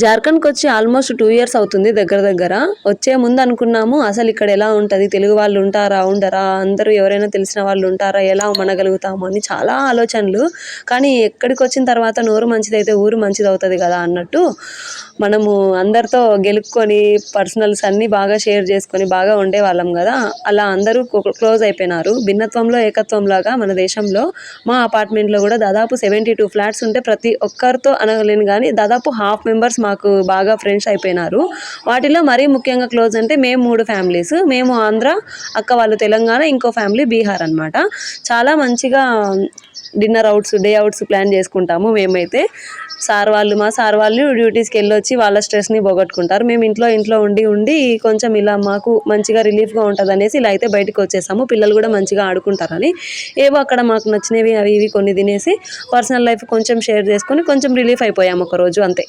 జార్ఖండ్కి వచ్చి almost two years అవుతుంది దగ్గర దగ్గర. వచ్చే ముందు అనుకున్నాము అసలు ఇక్కడ ఎలా ఉంటుంది తెలుగు వాళ్ళు ఉంటారా ఉండరా అందరూ ఎవరైనా తెలిసిన వాళ్ళు ఉంటారా ఎలా మనగలుగుతాము అని చాలా ఆలోచనలు. కానీ ఎక్కడికి వచ్చిన తర్వాత నోరు మంచిదైతే ఊరు మంచిది అవుతుంది కదా అన్నట్టు మనము అందరితో గెలుక్కొని పర్సనల్స్ అన్నీ బాగా షేర్ చేసుకొని బాగా ఉండేవాళ్ళం కదా. అలా అందరూ క్లోజ్ అయిపోయినారు. భిన్నత్వంలో ఏకత్వం లాగా మన దేశంలో మా అపార్ట్మెంట్లో కూడా దాదాపు సెవెంటీ టూ ఫ్లాట్స్ ఉంటే ప్రతి ఒక్కరితో అనగలేను కానీ దాదాపు హాఫ్ మెంబర్స్ మాకు బాగా ఫ్రెండ్స్ అయిపోయినారు. వాటిలో మరీ ముఖ్యంగా క్లోజ్ అంటే మేము మూడు ఫ్యామిలీస్ మేము ఆంధ్ర అక్క వాళ్ళు తెలంగాణ ఇంకో ఫ్యామిలీ బీహార్ అనమాట చాలా మంచిగా dinner outs day outs plan చేసుకుంటాము మేమైతే. సార్ వాళ్ళు మా సార్ వాళ్ళు డ్యూటీస్కి వెళ్ళొచ్చి వాళ్ళ స్ట్రెస్ని పోగొట్టుకుంటారు. మేము ఇంట్లో ఇంట్లో ఉండి ఉండి కొంచెం ఇలా మాకు మంచిగా రిలీఫ్గా ఉంటుంది అనేసి ఇలా అయితే బయటకు వచ్చేసాము. పిల్లలు కూడా మంచిగా ఆడుకుంటారని. ఏవో అక్కడ మాకు నచ్చినవి అవి ఇవి కొన్ని తినేసి పర్సనల్ లైఫ్ కొంచెం షేర్ చేసుకొని కొంచెం రిలీఫ్ అయిపోయాము ఒక రోజు అంతే.